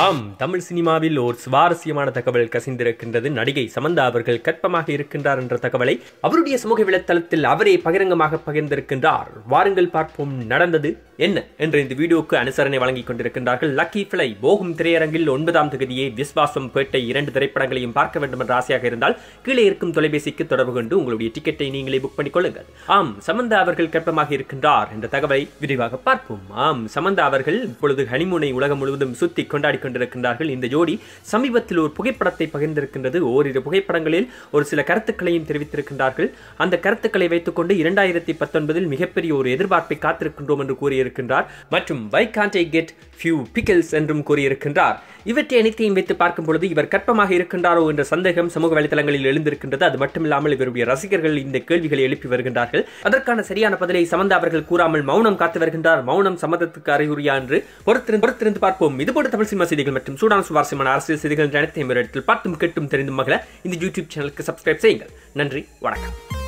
ஆம் தமிழ் சினிமாவில் ஓர் சுவாரஸ்யமான தகவல் கசிந்திருக்கின்றது. நடிகை சமந்தா அவர்கள் கற்பமாக இருக்கின்றார் என்ற தகவலை அவருடைய சமூக விளத்தளத்தில் அவரே பகிரங்கமாக பகிர்ந்திருக்கின்றார். வாருங்கள் பார்ப்போம் நடந்தது என்ன என்ற இந்த வீடியோக்கு அனுசரணை வழங்கிக் கொண்டிருக்கின்றார்கள். லக்கி பிளை போகும் திரையரங்கில் ஒன்பதாம் தொகுதியை விஸ்வாசம் பேட்டை இரண்டு திரைப்படங்களையும் பார்க்க வேண்டும் என்ற ஆசையாக இருந்தால் கீழே இருக்கும் தொலைபேசிக்கு தொடர்பு கொண்டு உங்களுடைய டிக்கெட்டை நீங்களே புக் பண்ணிக் கொள்ளுங்கள். ஆம் சமந்தா அவர்கள் கற்பமாக இருக்கின்றார் என்ற தகவலை விரிவாக பார்ப்போம். ஆம் சமந்தா அவர்கள் இப்பொழுது ஹனிமூனை உலகம் முழுவதும் சுத்தி கொண்டாடி கொண்டிருக்கின்றார்கள். இந்த ஜோடி சமீபத்தில் ஒரு புகைப்படத்தை பகிர்ந்திருக்கின்றது. ஓரிரு புகைப்படங்களில் ஒரு சில கருத்துக்களையும் தெரிவித்திருக்கின்றார்கள். அந்த கருத்துக்களை வைத்துக்கொண்டு இரண்டாயிரத்தி பத்தொன்பதில் மிகப்பெரிய ஒரு எதிர்பார்ப்பை காத்திருக்கின்றோம் என்று கூறியிருக்கின்றார். மற்றும் why can't I get few pickles என்றும் கூறியிருக்கின்றார். இவற்றை அனைத்தையும் வைத்து பார்க்கும் பொழுது இவர் கற்பமாக இருக்கின்றாரோ என்ற சந்தேகம் சமூக வலைதளங்களில் எழுந்திருக்கின்றது. அது மட்டுமில்லாமல் இவருடைய ரசிகர்கள் இந்த கேள்விகளை எழுப்பி வருகின்றார்கள். அதற்கான சரியான பதிலை சமந்தா அவர்கள் கூறாமல் மௌனம் காத்து வருகின்றார். மௌனம் சம்மதத்துக்கு அறிகுறியா என்று பொறுத்திருந்து பொறுத்திருந்து பார்ப்போம். இதுபோன்ற தமிழ் சினிமா செய்திகள் மற்றும் சூடான சுவாரஸ்யமான அரசியல் செய்திகள் அனைத்தையும் இடத்தில் பார்த்தும் கேட்டும் தெரிந்தும் மகள இந்த யூடியூப் சேனலுக்கு சப்ஸ்கிரைப் செய்யுங்கள். நன்றி வணக்கம்.